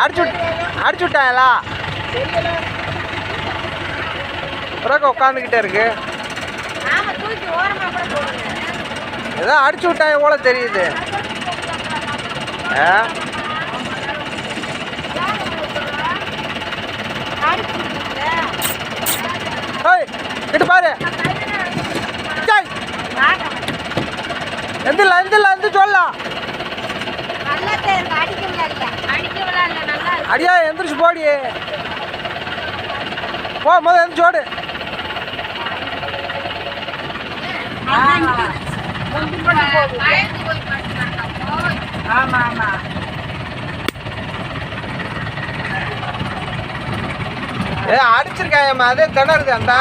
அடிச்சு அடிச்சு விட்டாங்களா பிறகு உட்காந்துக்கிட்டே இருக்கு ஏதோ அடிச்சு விட்டாங்க போல தெரியுது. இட்டு பாரு. ஜாய் எந்தில்ல எந்தில்ல எந்த சொல்லலாம் அடியா எந்திரிச்சு போடி. போ முதல்ல எந்திரிச்சு ஓடு. ஆமா ஆமா. ஏ அடிச்சிருக்காயம்மா அதே திணறுது அந்த.